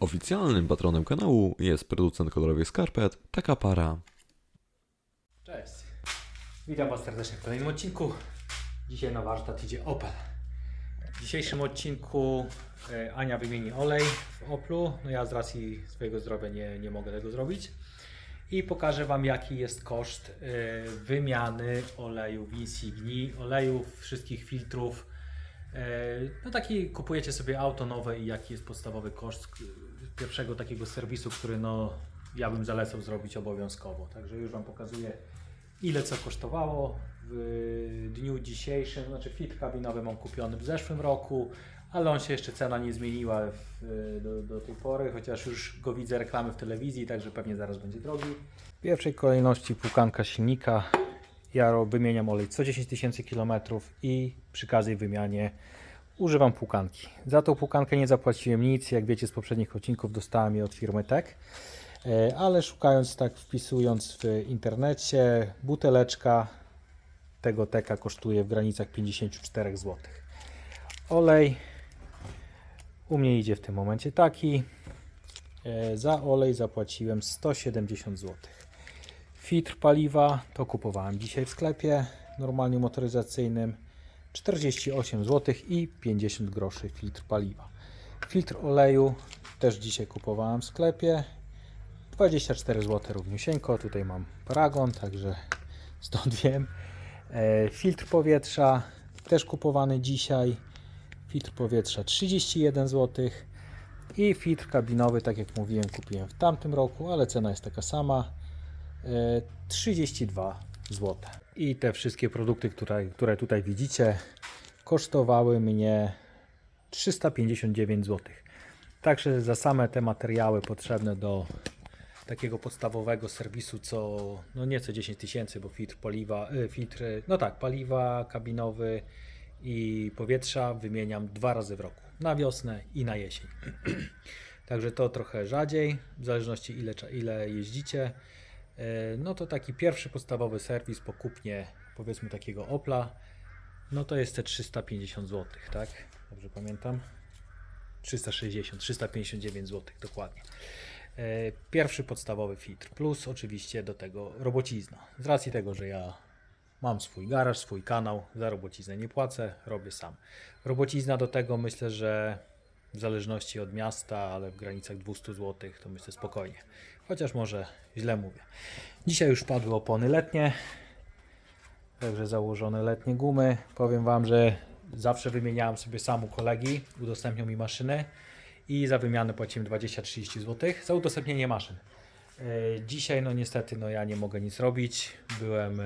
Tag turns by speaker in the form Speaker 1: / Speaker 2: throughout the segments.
Speaker 1: Oficjalnym patronem kanału jest producent kolorowych skarpet Taka Para.
Speaker 2: Cześć. Witam Was serdecznie w kolejnym odcinku. Dzisiaj na warsztat idzie Opel. W dzisiejszym odcinku e, Ania wymieni olej w Oplu. No ja z racji swojego zdrowia nie, nie mogę tego zrobić. I pokażę Wam jaki jest koszt e, wymiany oleju w Insigni, olejów, wszystkich filtrów. E, No taki kupujecie sobie auto nowe i jaki jest podstawowy koszt pierwszego takiego serwisu, który no ja bym zalecał zrobić obowiązkowo. Także już Wam pokazuję ile co kosztowało w dniu dzisiejszym. Znaczy fit kabinowy mam kupiony w zeszłym roku, ale on się jeszcze cena nie zmieniła w, do, do tej pory, chociaż już go widzę reklamy w telewizji, także pewnie zaraz będzie drogi. W pierwszej kolejności płukanka silnika. Ja wymieniam olej co 10 tysięcy kilometrów i przy każdej wymianie używam płukanki. Za tą płukankę nie zapłaciłem nic, jak wiecie z poprzednich odcinków dostałem je od firmy Tech. E, ale szukając tak, wpisując w internecie, buteleczka tego teka kosztuje w granicach 54 zł. Olej u mnie idzie w tym momencie taki. E, Za olej zapłaciłem 170 zł. Filtr paliwa to kupowałem dzisiaj w sklepie normalnie motoryzacyjnym 48 zł i 50 groszy filtr paliwa. Filtr oleju też dzisiaj kupowałem w sklepie 24 zł równiusieńko. Tutaj mam paragon, także stąd wiem. E, filtr powietrza też kupowany dzisiaj. Filtr powietrza 31 zł. I filtr kabinowy, tak jak mówiłem, kupiłem w tamtym roku, ale cena jest taka sama. E, 32 I te wszystkie produkty, które, które tutaj widzicie, kosztowały mnie 359 zł. Także za same te materiały potrzebne do takiego podstawowego serwisu, co no nieco 10 tysięcy, bo filtr paliwa, y, filtr, no tak, paliwa kabinowy i powietrza wymieniam dwa razy w roku, na wiosnę i na jesień. Także to trochę rzadziej, w zależności ile, ile jeździcie. E, No to taki pierwszy podstawowy serwis po kupnie powiedzmy takiego Opla, no to jest te 350 zł, tak? Dobrze pamiętam? 360, 359 zł dokładnie. E, Pierwszy podstawowy filtr, plus oczywiście do tego robocizna. Z racji tego, że ja mam swój garaż, swój kanał, za robociznę nie płacę, robię sam. Robocizna do tego myślę, że w zależności od miasta, ale w granicach 200 zł, to myślę spokojnie. Chociaż może źle mówię. Dzisiaj już padły opony letnie, także założone letnie gumy. Powiem Wam, że zawsze wymieniałem sobie sam u kolegi, udostępniał mi maszyny i za wymianę płaciłem 20-30 zł za udostępnienie maszyn. E, Dzisiaj no niestety no ja nie mogę nic robić. Byłem e,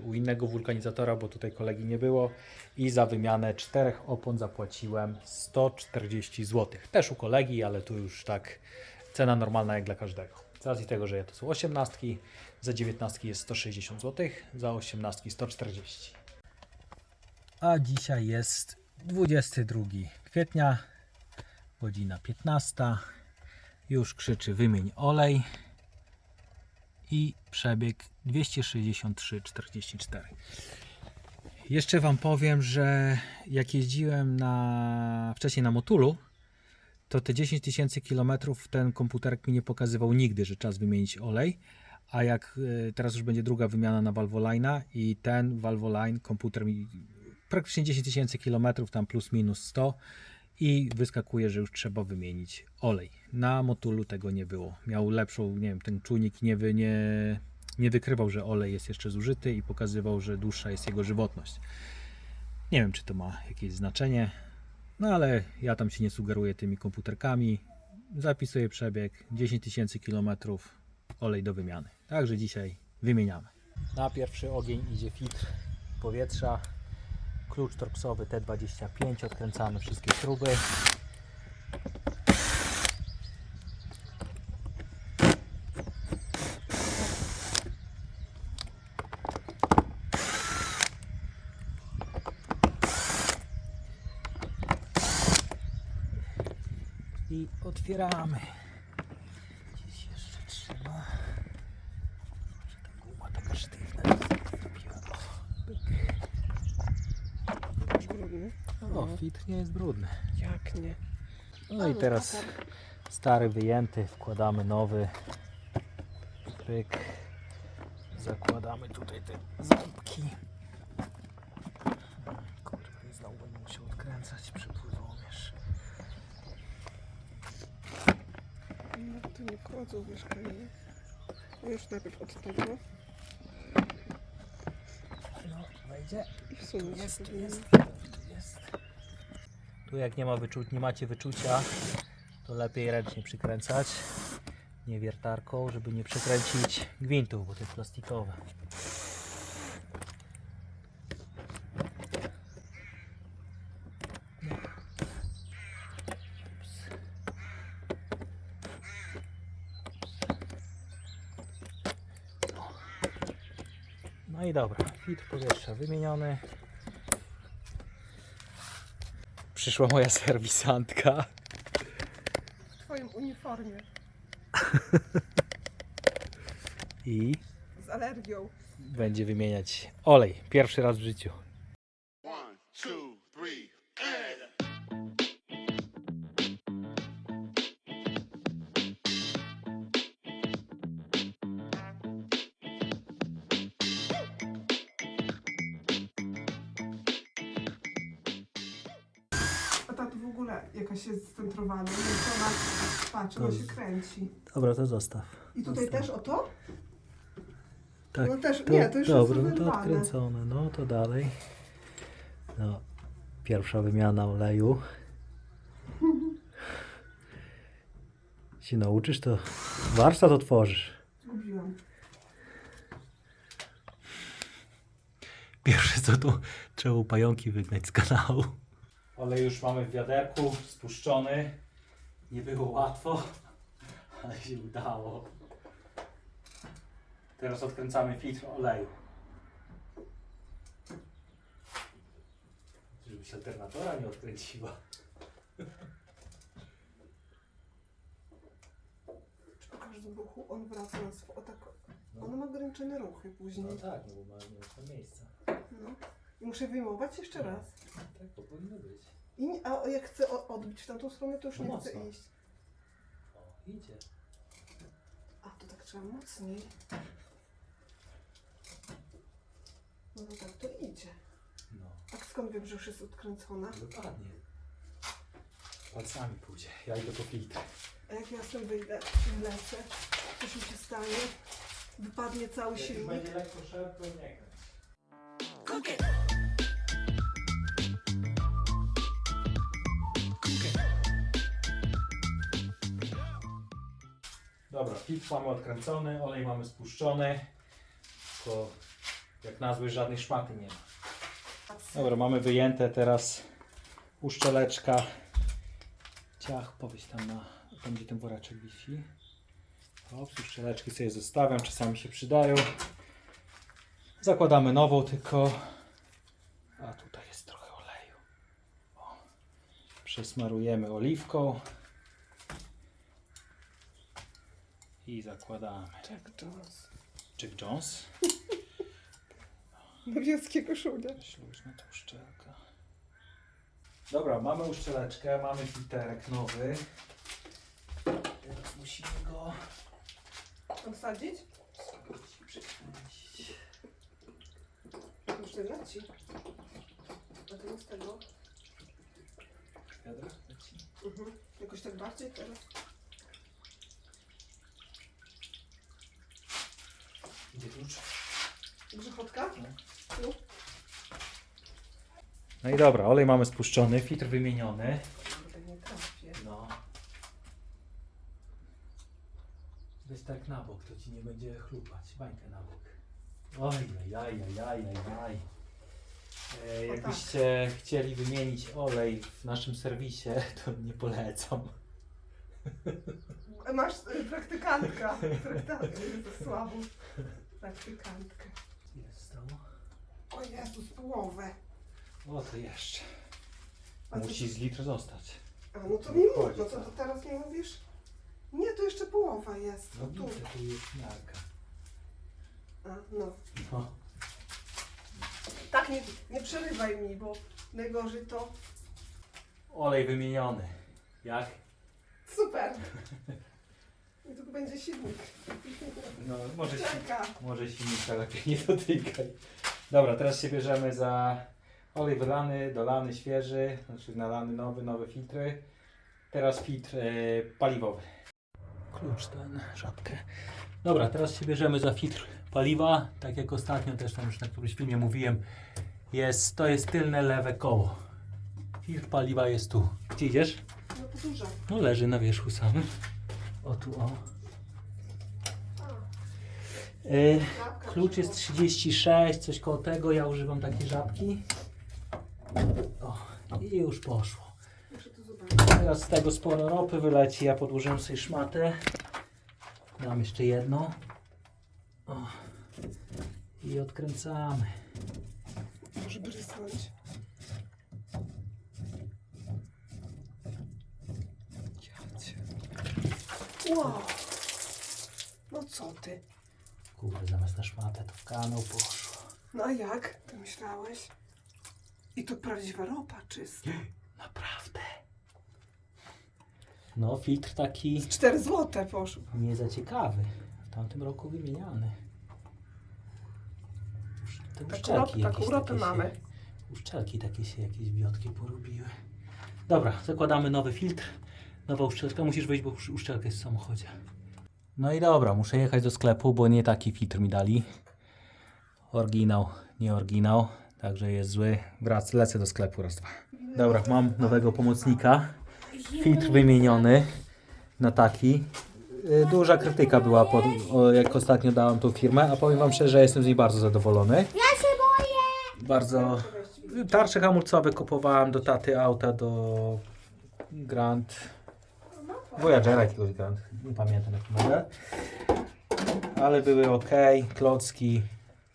Speaker 2: u innego wulkanizatora, bo tutaj kolegi nie było i za wymianę czterech opon zapłaciłem 140 zł. Też u kolegi, ale tu już tak cena normalna jak dla każdego. Z racji tego, że to są 18, za 19 jest 160 zł, za 18 140. A dzisiaj jest 22 kwietnia, godzina 15. Już krzyczy wymień olej i przebieg 263,44. Jeszcze Wam powiem, że jak jeździłem na, wcześniej na Motulu, to te 10 tysięcy kilometrów ten komputerek mi nie pokazywał nigdy, że czas wymienić olej. A jak y, teraz już będzie druga wymiana na Valvoline i ten Valvoline komputer mi praktycznie 10 tysięcy kilometrów, tam plus minus 100 i wyskakuje, że już trzeba wymienić olej. Na Motulu tego nie było. Miał lepszą, nie wiem, ten czujnik nie, wy, nie, nie wykrywał, że olej jest jeszcze zużyty i pokazywał, że dłuższa jest jego żywotność. Nie wiem, czy to ma jakieś znaczenie, no ale ja tam się nie sugeruję tymi komputerkami. Zapisuję przebieg 10 tysięcy kilometrów, olej do wymiany. Także dzisiaj wymieniamy. Na pierwszy ogień idzie filtr powietrza, klucz torksowy T25, odkręcamy wszystkie śruby. I otwieramy. Gdzieś jeszcze trzyma. Że ta guma taka sztywna. Zrobiła. O, pyk.
Speaker 3: Brudny?
Speaker 2: O, filtr nie jest brudny.
Speaker 3: Jak nie?
Speaker 2: No i teraz Stary wyjęty, wkładamy nowy. Pyk. Zakładamy tutaj te ząbki. Kurwa, znowu będę musiał odkręcać przepływomierz.
Speaker 3: No to nie wchodzą w mieszkanie. No już najpierw od tego
Speaker 2: No, wejdzie.
Speaker 3: i wsunąć
Speaker 2: Jest,
Speaker 3: się
Speaker 2: tu
Speaker 3: powinien.
Speaker 2: jest, tu jest. Tu jak nie ma wyczu- nie macie wyczucia, to lepiej ręcznie przykręcać. Nie wiertarką, żeby nie przekręcić gwintów, bo to jest plastikowe. No. No. No i dobra, filtr powietrza wymieniony. Przyszła moja serwisantka.
Speaker 3: W twoim uniformie.
Speaker 2: I
Speaker 3: Z alergią.
Speaker 2: będzie wymieniać olej. Pierwszy raz w życiu.
Speaker 3: Patrz, ona
Speaker 2: To
Speaker 3: się kręci.
Speaker 2: Dobra, to zostaw.
Speaker 3: I tutaj też o to?
Speaker 2: Tak,
Speaker 3: No też-
Speaker 2: to,
Speaker 3: nie, to już
Speaker 2: dobra,
Speaker 3: jest
Speaker 2: no to odkręcone. No to dalej. No, pierwsza wymiana oleju. się nauczysz, to warsztat otworzysz.
Speaker 3: Zgubiłam.
Speaker 2: Pierwsze co tu trzeba pająki wygnać z kanału. Olej już mamy w wiaderku, spuszczony. Nie było łatwo, ale się udało. Teraz odkręcamy filtr oleju. Żeby się alternatora nie odkręciła.
Speaker 3: Po każdym ruchu on wraca na swoje. O tak. On ma ograniczone ruchy później.
Speaker 2: No tak, no bo ma nie miejsca.
Speaker 3: No. I muszę wyjmować jeszcze raz.
Speaker 2: Tak to powinno być.
Speaker 3: I, nie- a jak chcę o- odbić w tamtą stronę, to już
Speaker 2: No
Speaker 3: nie
Speaker 2: mocno.
Speaker 3: chcę iść.
Speaker 2: O, idzie.
Speaker 3: A to tak trzeba mocniej. No to tak to idzie.
Speaker 2: No,
Speaker 3: A skąd wiem, że już jest odkręcona?
Speaker 2: dokładnie. Palcami pójdzie. Ja idę po filtr.
Speaker 3: A jak ja stąd wyjdę, lecę, coś mi się stanie, wypadnie cały silnik.
Speaker 2: lekko szedł, to nie kręć. Dobra, filtr mamy odkręcony, olej mamy spuszczony. Tylko jak nazwy żadnej szmaty nie ma. Dobra, mamy wyjęte teraz uszczeleczka. Ciach, powiedz tam na, tam gdzie ten woreczek wisi. Ops, uszczeleczki sobie zostawiam, czasami się przydają. Zakładamy nową, tylko. A tutaj jest trochę oleju. O. Przesmarujemy oliwką. I zakładamy.
Speaker 3: Jack Jones.
Speaker 2: Jack Jones.
Speaker 3: Niebieskiego koszulę.
Speaker 2: Śluźna to uszczelka. Dobra, mamy uszczeleczkę, mamy filterek nowy. Teraz musimy go i przekręcić.
Speaker 3: Już nie leci. A to z tego.
Speaker 2: Wiadro leci.
Speaker 3: Mhm. Jakoś tak bardziej teraz.
Speaker 2: Klucz?
Speaker 3: Grzechotka?
Speaker 2: No. No i dobra, olej mamy spuszczony, filtr wymieniony.
Speaker 3: Trafię.
Speaker 2: No. Weź tak na bok, to ci nie będzie chlupać. Bańkę na bok. Oj, jaj, jaj, jaj, jaj. E, jakbyście chcieli wymienić olej w naszym serwisie, to nie polecam.
Speaker 3: Masz y, praktykantka. Praktykantka jest słabo. Praktykantkę.
Speaker 2: Ile zostało?
Speaker 3: O Jezus, połowę.
Speaker 2: O, to jeszcze.
Speaker 3: A co-
Speaker 2: Musi z litr zostać.
Speaker 3: A no to nie
Speaker 2: Chodzi,
Speaker 3: mów, no to, to teraz nie mówisz? Nie, to jeszcze połowa jest.
Speaker 2: No
Speaker 3: No tu.
Speaker 2: widzę, tu jest miarka.
Speaker 3: A, no.
Speaker 2: No.
Speaker 3: Tak, nie, nie przerywaj mi, bo najgorzej to
Speaker 2: Olej wymieniony. Jak?
Speaker 3: super. będzie silnik.
Speaker 2: No, może się,
Speaker 3: Czeka.
Speaker 2: może silnika lepiej nie dotykaj. Dobra, teraz się bierzemy za olej wylany, dolany, świeży, znaczy nalany nowy, nowe filtry. Teraz filtr e, paliwowy. Klucz ten, żabkę. Dobra, teraz się bierzemy za filtr paliwa. Tak jak ostatnio też tam już na którymś filmie mówiłem, jest, to jest tylne lewe koło. Filtr paliwa jest tu. Gdzie idziesz?
Speaker 3: No to dużo.
Speaker 2: No leży na wierzchu samym. O tu o. Y, klucz jest 36, coś koło tego. Ja używam takiej żabki. O, i już poszło. Teraz z tego sporo ropy wyleci. Ja podłożyłem sobie szmatę. Dam jeszcze jedną. O. I odkręcamy.
Speaker 3: Wow. No co ty?
Speaker 2: Kurde, zamiast na szmatę to w kanał poszło.
Speaker 3: No a jak? Ty myślałeś? I to prawdziwa ropa czysta.
Speaker 2: Naprawdę. No, filtr taki
Speaker 3: 4 złote poszło.
Speaker 2: nie za ciekawy. W tamtym roku wymieniany. Te
Speaker 3: ropę, taką
Speaker 2: jakieś takie
Speaker 3: mamy.
Speaker 2: Się, uszczelki takie się jakieś biotki porobiły. Dobra, zakładamy nowy filtr. Nowa uszczelka. Musisz wejść, bo usz- uszczelka jest w samochodzie. No i dobra, muszę jechać do sklepu, bo nie taki filtr mi dali. Oryginał, nie oryginał. Także jest zły. Wrac, lecę do sklepu raz, dwa. Dobra, mam nowego pomocnika. Filtr wymieniony na taki. Y, Duża krytyka była, pod, jak ostatnio dałem tą firmę, a powiem Wam szczerze, że jestem z niej bardzo zadowolony. Ja się boję! Bardzo. Tarcze hamulcowe kupowałem do taty auta, do Grand. Voyagera jakiegoś Grand, nie pamiętam jaki model. Ale były ok, klocki.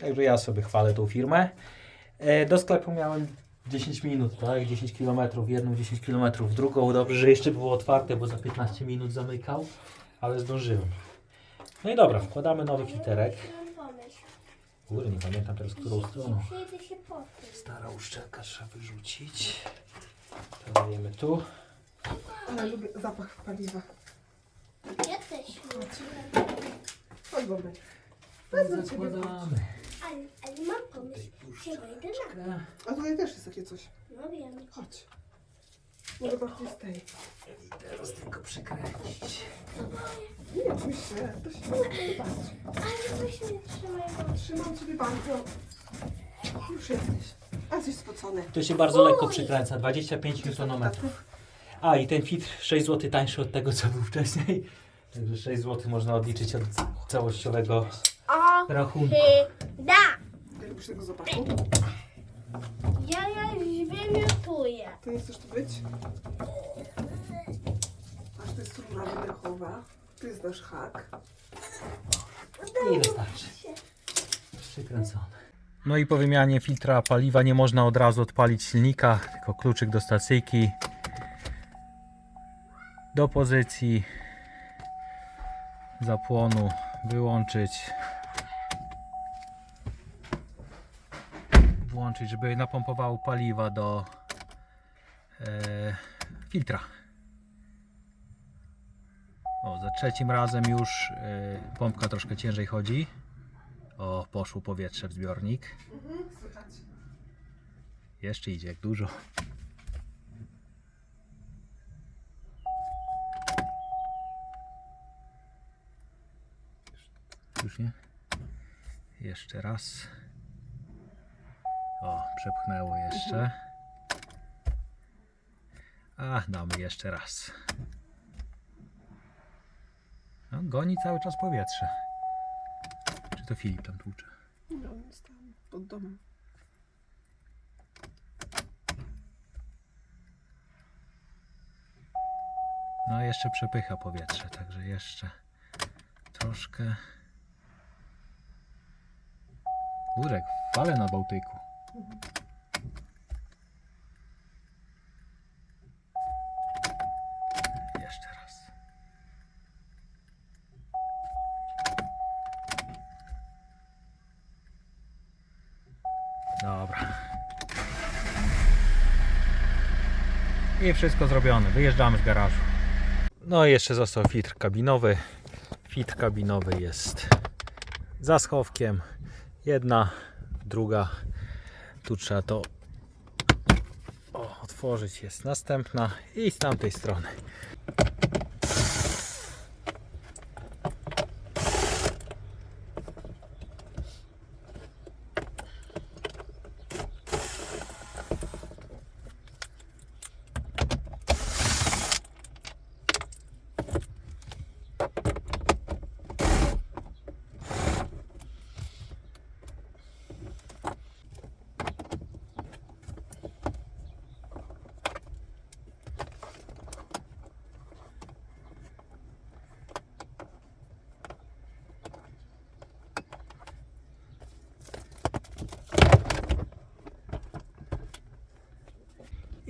Speaker 2: Także ja sobie chwalę tą firmę. E, Do sklepu miałem 10 minut, tak? 10 km, jedną 10 km, drugą. Dobrze, że jeszcze było otwarte, bo za 15 minut zamykał, ale zdążyłem. No i dobra, wkładamy nowy
Speaker 4: pomysł.
Speaker 2: Kurde, nie pamiętam teraz którą stroną. Stara uszczelka trzeba wyrzucić. Dajemy tu.
Speaker 3: Ale lubię zapach paliwa.
Speaker 4: Ja też lubię.
Speaker 3: Chodź Bobry. Wezmę ciebie.
Speaker 2: Zakładamy.
Speaker 4: Ale, ale mam pomysł. Chyba idę na.
Speaker 3: A tutaj też jest takie coś.
Speaker 4: No wiem.
Speaker 3: Chodź. Może bardziej z tej.
Speaker 2: I teraz tylko przykręcić.
Speaker 3: Nie, oczywiście. To się nie da.
Speaker 4: Ale weź mnie trzymaj.
Speaker 3: Trzymam ciebie bardzo. Już jesteś. A jesteś spocony.
Speaker 2: To się bardzo lekko przykręca, 25 Nm. A i ten filtr 6 zł tańszy od tego, co był wcześniej. Także 6 zł można odliczyć od całościowego
Speaker 4: O,
Speaker 2: rachunku.
Speaker 4: ty, da.
Speaker 3: Tego zapachu?
Speaker 4: Ja, ja już wymiotuję.
Speaker 3: To nie chcesz tu być? Aż to jest rura wydechowa. Tu jest nasz hak.
Speaker 2: I wystarczy. Przykręcone. No i po wymianie filtra paliwa nie można od razu odpalić silnika, tylko kluczyk do stacyjki. Do pozycji zapłonu wyłączyć. Włączyć, żeby napompowało paliwa do e, filtra. O, za trzecim razem już e, pompka troszkę ciężej chodzi. O, poszło powietrze w zbiornik.
Speaker 3: Mhm.
Speaker 2: Jeszcze idzie jak dużo. Już nie? Jeszcze raz. O, przepchnęło jeszcze. A, damy jeszcze raz. No, goni cały czas powietrze. Czy to Filip tam tłucze?
Speaker 3: No, on jest tam pod domem.
Speaker 2: No jeszcze przepycha powietrze, także jeszcze troszkę. Urek, fale na Bałtyku. Jeszcze raz. Dobra. I wszystko zrobione. Wyjeżdżamy z garażu. No i jeszcze został filtr kabinowy. Fit kabinowy jest za schowkiem. Jedna, druga. Tu trzeba to otworzyć. Jest następna i z tamtej strony.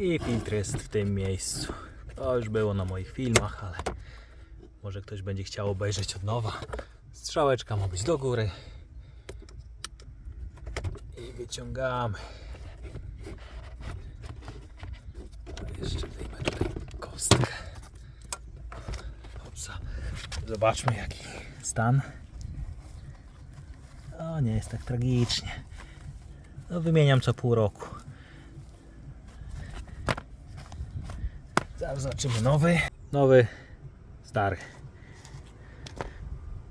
Speaker 2: I filtr jest w tym miejscu. To już było na moich filmach, ale może ktoś będzie chciał obejrzeć od nowa. Strzałeczka ma być do góry. I wyciągamy. Jeszcze wyjmę tutaj kostkę. Zobaczmy jaki stan. O, nie jest tak tragicznie. No, wymieniam co pół roku. Zaraz zobaczymy nowy. Nowy, stary.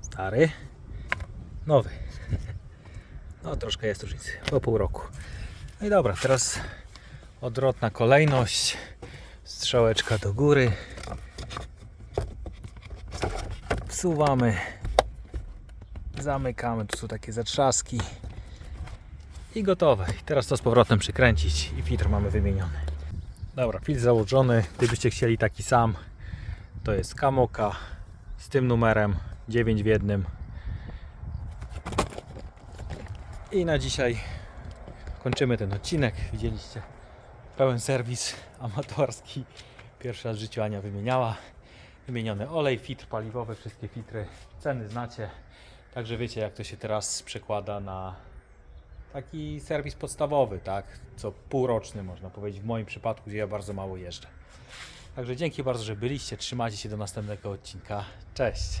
Speaker 2: Stary, nowy. No troszkę jest różnicy, po pół roku. No i dobra, teraz odwrotna kolejność. Strzałeczka do góry. Wsuwamy. Zamykamy, tu są takie zatrzaski. I gotowe. I teraz to z powrotem przykręcić i filtr mamy wymieniony. Dobra, filtr założony. Gdybyście chcieli taki sam, to jest Kamoka z tym numerem 9 w jednym. I na dzisiaj kończymy ten odcinek. Widzieliście pełen serwis amatorski. Pierwszy raz w życiu Ania wymieniała. Wymieniony olej, filtr paliwowy, wszystkie filtry. Ceny znacie. Także wiecie jak to się teraz przekłada na taki serwis podstawowy, tak? Co półroczny można powiedzieć w moim przypadku, gdzie ja bardzo mało jeżdżę. Także dzięki bardzo, że byliście. Trzymajcie się do następnego odcinka. Cześć!